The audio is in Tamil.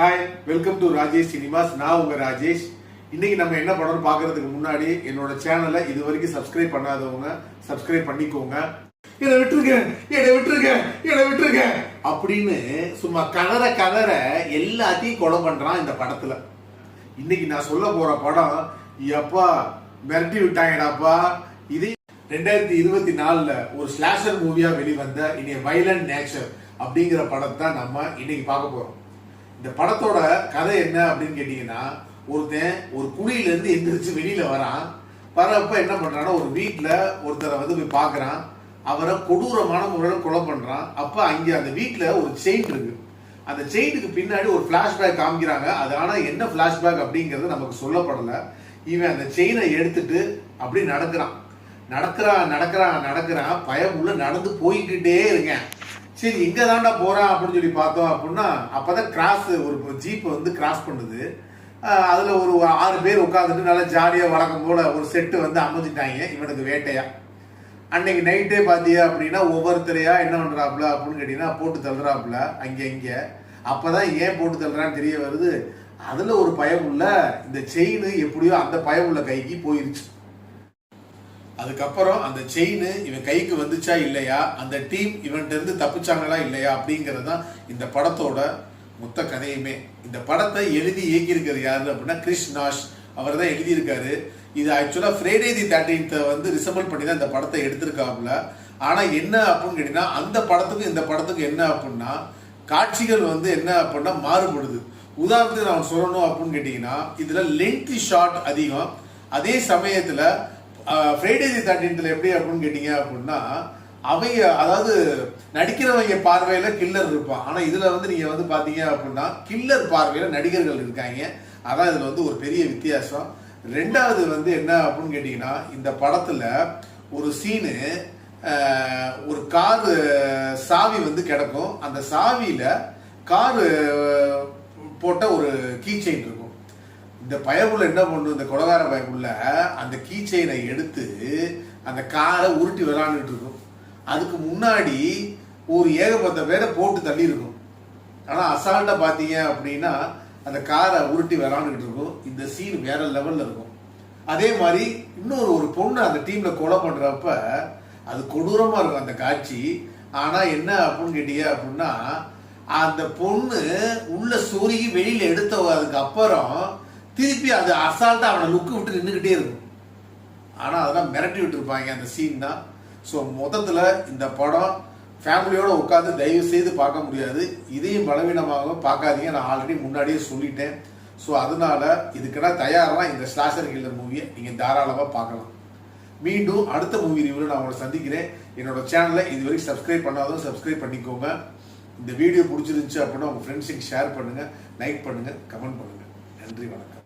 Hi welcome to Rajesh cinemas நான் உங்க ராஜேஷ். இன்னைக்கு நம்ம என்ன படம்னு பார்க்கறதுக்கு முன்னாடி என்னோட சேனலை இது வரைக்கும் சப்ஸ்கிரைப் பண்ணாதவங்க சப்ஸ்கிரைப் பண்ணிக்கோங்க. என்னை விட்டுருங்க என்னை விட்டுருங்க என்னை விட்டுருங்க. அப்படின்னு சும்மா கலர கலர எல்லாத்தையும் கொலை பண்றான் இந்த படத்துல. இன்னைக்கு நான் சொல்ல போற படம் எப்பா மிரட்டி விட்டாங்கடாப்பா. இது ரெண்டாயிரத்தி இருபத்தி நாலுல ஒரு ஸ்லாஷர் மூவியா வெளிவந்த இனி வைலண்ட் நேச்சர் அப்படிங்கிற படத்தை நம்ம இன்னைக்கு பார்க்க போறோம். இந்த படத்தோட கதை என்ன அப்படின்னு கேட்டீங்கன்னா ஒருத்தன் ஒரு குழியிலேருந்து எந்திரிச்சு வெளியில் வரான். வரப்ப என்ன பண்ணுறான்னா ஒரு வீட்டில் ஒருத்தரை வந்து போய் பார்க்குறான். அவரை கொடூரமான முறையில் கொலை பண்ணுறான் அப்போ அங்கே அந்த வீட்டில் ஒரு செயின் இருக்கு. அந்த செயினுக்கு பின்னாடி ஒரு ஃப்ளாஷ்பேக் காமிக்கிறாங்க. அது ஆனால் என்ன ஃப்ளாஷ்பேக் அப்படிங்கிறது நமக்கு சொல்லப்படலை. இவன் அந்த செயினை எடுத்துட்டு அப்படி நடக்கிறான். நடக்கிறான் நடக்கிறான் நடக்கிறான். பயம் உள்ள நடந்து போய்கிட்டே இருக்கேன். சரி எங்க தாண்டா போறான் அப்படின்னு சொல்லி பார்த்தோம் அப்படின்னா அப்பதான் கிராஸ் ஒரு ஜீப் வந்து கிராஸ் பண்ணுது. அதில் அதுல ஒரு ஆறு பேர் உட்காந்துட்டு நல்லா ஜாலியா வழக்கம் போல ஒரு செட்டு வந்து அமைஞ்சிட்டாங்க இவனுக்கு வேட்டையா. அன்னைக்கு நைட்டே பாத்தியா அப்படின்னா ஒவ்வொருத்தரையா என்ன பண்ணுறாப்புல அப்படின்னு கேட்டீங்கன்னா போட்டு தள்ளுறாப்புல அங்க இங்க. அப்பதான் ஏன் போட்டு தள்ளுறான்னு தெரிய வருது. அதுல ஒரு பயம் இந்த செயின் எப்படியோ அந்த பயம் உள்ள கைக்கு போயிருச்சு. அதுக்கப்புறம் அந்த செயின் இவன் கைக்கு வந்துச்சா இல்லையா? அந்த டீம் இவன்கிட்ட இருந்து தப்பிச்சாங்களா இல்லையா? அப்படிங்கிறது தான் இந்த படத்தோட மொத்த கதையுமே. இந்த படத்தை எழுதி இயக்கியிருக்கிறது யாரு அப்படின்னா கிறிஷ் நாஷ். அவர் தான் எழுதியிருக்காரு. இது ஆக்சுவலாக ஃப்ரைடே தி தேர்ட்டீன்த்தை வந்து ரிசம்பிள் பண்ணி தான் இந்த படத்தை எடுத்திருக்காப்புல. ஆனால் என்ன அப்படின்னு கேட்டிங்கன்னா அந்த படத்துக்கும் இந்த படத்துக்கும் என்ன அப்படின்னா காட்சிகள் வந்து என்ன அப்படின்னா மாறுபடுது. உதாரணத்துக்கு நான் சொல்லணும் அப்படின்னு கேட்டிங்கன்னா இதில் லென்த்தி ஷாட் அதிகம். அதே சமயத்தில் ஃப்ரைடே தி தேர்ட்டீன்த்தில் எப்படி அப்படின்னு கேட்டிங்க அப்படின்னா அவங்க அதாவது நடிக்கிறவங்க பார்வையில கில்லர் இருப்பான். ஆனா இதுல வந்து நீங்க வந்து பாத்தீங்க அப்படின்னா கில்லர் பார்வையில நடிகர்கள் இருக்காங்க. அதான் இதுல வந்து ஒரு பெரிய வித்தியாசம். ரெண்டாவது வந்து என்ன அப்படின்னு கேட்டீங்கன்னா இந்த படத்துல ஒரு சீனு ஒரு காரு சாவி வந்து கிடக்கும். அந்த சாவியில காரு போட்ட ஒரு கீ செயின் இருக்கும். இந்த பயவுள்ள என்ன பண்ணும்? இந்த கொலகார பயவுள்ள அந்த கீ செயினை எடுத்து அந்த காரை உருட்டி விளாண்டுட்டு இருக்கும். அதுக்கு முன்னாடி ஒரு ஏகப்பட்ட பேரை போட்டு தள்ளி இருக்கும். ஆனால் அசால்ட்டாக பார்த்தீங்க அப்படின்னா அந்த காரை உருட்டி விளாண்டுட்டு இருக்கும். இந்த சீன் வேற லெவலில் இருக்கும். அதே மாதிரி இன்னொரு ஒரு பொண்ணு அந்த டீமில் கொலை பண்ணுறப்ப அது கொடூரமாக இருக்கும் அந்த காட்சி. ஆனால் என்ன அப்படின்னு கேட்டீங்க அப்படின்னா அந்த பொண்ணு உள்ள சூரிய வெளியில் எடுத்த அதுக்கு அப்புறம் திருப்பி அது அசால்ட்டாக அவனை லுக்கு விட்டு நின்றுக்கிட்டே இருக்கும். ஆனால் அதெல்லாம் மிரட்டி விட்டுருப்பாங்க அந்த சீன் தான். ஸோ மொத்தத்தில் இந்த படம் ஃபேமிலியோடு உட்காந்து தயவு செய்து பார்க்க முடியாது. இதையும் பலவீனமாக பார்க்காதீங்க. நான் ஆல்ரெடி முன்னாடியே சொல்லிட்டேன். ஸோ அதனால இதுக்கெல்லாம் தயாராக இந்த ஸ்லாஷர் கில்லர் மூவியை நீங்கள் தாராளமாக பார்க்கலாம். மீண்டும் அடுத்த மூவி ரிவ்யூவில் நான் உங்களை சந்திக்கிறேன். என்னோட சேனலை இது வரைக்கும் சப்ஸ்கிரைப் பண்ணாதவங்க சப்ஸ்கிரைப் பண்ணிக்கோங்க. இந்த வீடியோ பிடிச்சிருந்துச்சு அப்படின்னா உங்கள் ஃப்ரெண்ட்ஸுக்கு ஷேர் பண்ணுங்கள் லைக் பண்ணுங்கள் கமெண்ட் பண்ணுங்கள் நன்றி வணக்கம்.